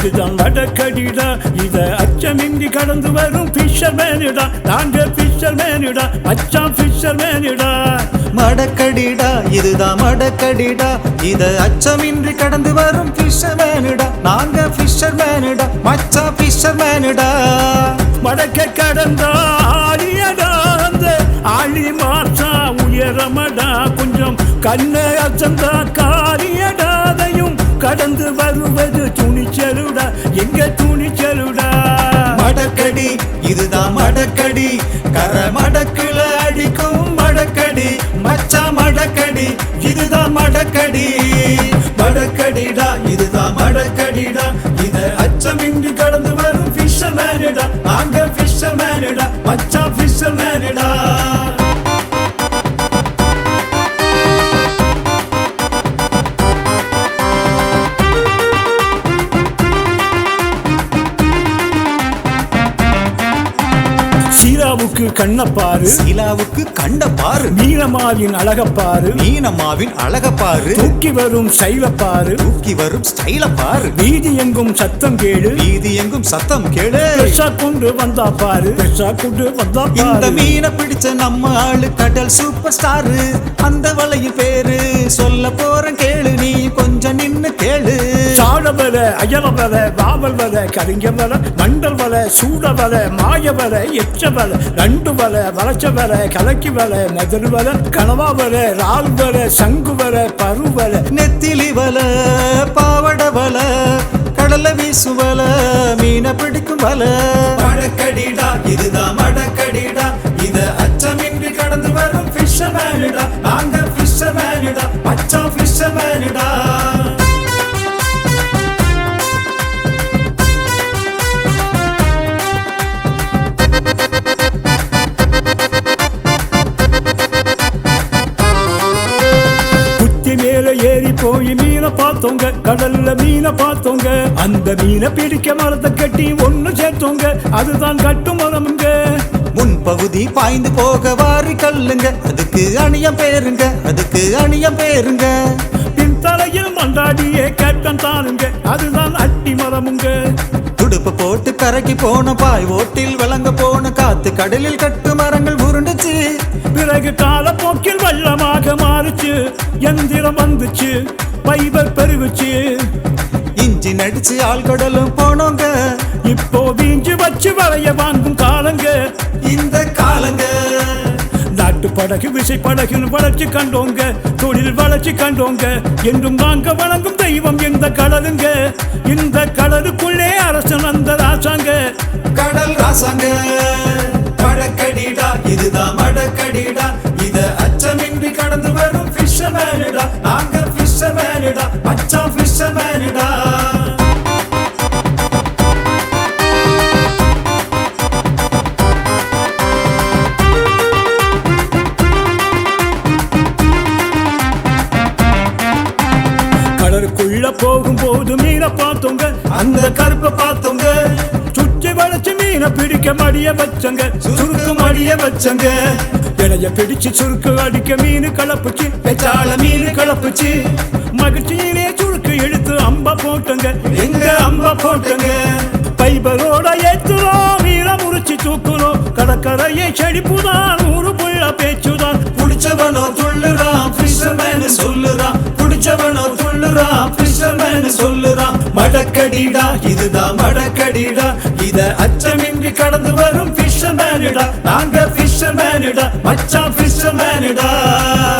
இதுதான் வடக்கடிடா இத அச்சமின்றி கடந்து வரும் ஃபிஷர் மேனிடா நாங்க ஃபிஷர் மேனிடா மச்சான் ஃபிஷர் மேனிடா மடக்கடிடா இதுதான் மடக்கடிடா இத அச்சமின்றி கடந்து வரும் ஃபிஷர்மேனுடா நாங்க ஃபிஷர்மேனுடா மச்சா ஃபிஷர்மேனுடா வடக்க கடந்தா ஆடியடா ஆளி மாற்றா உயரமடா. கொஞ்சம் கண்ணை அச்சந்தா காரியடாதையும் கடந்து வருவது துணிச்சலுடா. எங்க துணிச்சலுடா? மடக்கடி இதுதான் மடக்கடி. கர மடக்குல அடிக்கும் மடக்கடி. மச்சா மடக்கடி இதுதான் மடக்கடி. மடக்கடிடா இதுதான் மடக்கடிடா. இத அச்சமின்றி கடந்து வரும் ஃபிஷர்மேனுடா நாங்க ஃபிஷர்மேனுடா மச்சா ஃபிஷர்மேனுடா சீராவுக்கு கண்ணப்பாரு சீலாவுக்கு கண்ட பாரு மீனமாவின் அழகப்பாரு மீனம்மாவின் அழக பாரு தூக்கி வரும் சைவப்பாரு தூக்கி வரும் ஸ்டைல பாரு வீதி எங்கும் சத்தம் கேளு. வீதி எங்கும் சத்தம் கேளு. பெருசா கொண்டு வந்தா பாரு. பெருசா கொண்டு வந்தா இந்த பாரு மீனை பிடிச்ச நம்ம ஆளு கடல் சூப்பர் ஸ்டாரு அந்த வலையில் பேரு சொல்ல போறேன் வர அயல வர வாவல் வர கரிங்க வர மண்டல் வர சூட வர மாய வர எச்ச வர ரெண்டு வர வளைச்ச வர கலக்கி வர மதுர் வர கனவா வர ரால் வர சங்கு வர பரு வர நெத்திலி வல பாவட வல கடல வீசு வல மீனை பிடிக்கும் வல. மடக்கடிடா இதுதான் மடக்கடிடா இத அச்சமின்றி கடந்து வரும் ஃபிஷர்மேனுடா நாங்க ஃபிஷர்மேனுடா பச்சா மீனை பார்த்தோங்க. கடல்ல மீனை பார்த்தோங்க. அந்த மீனை பிடிக்க மரத்தை கட்டி ஒண்ணு சேர்த்தோங்க. அதுதான் கட்டு மரமுங்க. முன்பகுதி பாய்ந்து போக வாரி கல்லுங்க. அதுக்கு அணியம் பேருங்க. அதுக்கு அணியம் பேருங்க. பின் தலையில் மண்டாடியே கேப்டன் தானுங்க. அதுதான் அட்டி மரமுங்க. துடுப்பு போட்டு கரைக்கு போன பாய் ஓட்டில் விளங்க போன காத்து கடலில் கட்டு மரங்கள் உருண்டுச்சு. பிறகு காலப்போக்கில் வெள்ளமாக மாறுச்சு. எந்திரம் வந்துச்சு. பைபர் பெருகுச்சு. இஞ்சி நடிச்சு ஆழ்கடலும் போனோங்க. இப்போ வீஞ்சு வச்சு வளைய வாங்கும் காலங்க. இந்த காலங்க. நாட்டு படகு விசை படகுன்னு வளர்ச்சி கண்டோங்க. தொழில் வளர்ச்சி கண்டோங்க. என்றும் வாங்க வணங்கும் தெய்வம் இந்த கடலுங்க? இந்த கடலுக்குள்ளே அரசன் அந்த ராசாங்க கடல் ராசாங்க. மடக்கடிடா இதுதான் மடக்கடிடா இத அச்சமின்றி கடந்து வரும் ஃபிஷர்மேனுடா நாங்க ஃபிஷர்மேனுடா பச்சா ஃபிஷர்மேனுடா கடலுக்குள்ள போகும்போது மீனை பார்த்தோங்க அந்த கருப்பை பார்த்தோங்க. மீனை பிடிக்க மடிய வச்சங்க. சுருக்கு மடிய வச்சங்க. இலைய பிடிச்சு சுருக்கு அடிக்க மீன் கலப்புச்சு. பெச்சால மீன் கலப்புச்சு. மகிழ்ச்சியிலே சுருக்கு இழுத்து அம்ப போட்டங்க. எங்க அம்ப போட்டங்க? பைபரோட ஏத்துறோம். மீனை முறிச்சு தூக்குறோம். கடற்கரையை செழிப்புதான். நூறு புள்ள பேச்சுதான். புடிச்சவனோ துள்ளுறான் ஃபிஷர்மேன் சொல்லுறான். புடிச்சவனோ துள்ளுறான் ஃபிஷர்மேன் சொல்லுறான். மடக்கடிடா இதுதான் மடக்கடிடா. இத அச்சமின்றி கடந்து வரும் ஃபிஷர்மேனுடா நாங்க ஃபிஷர்மேனுடா மச்சான் ஃபிஷர்மேனுடா ஏலேலோ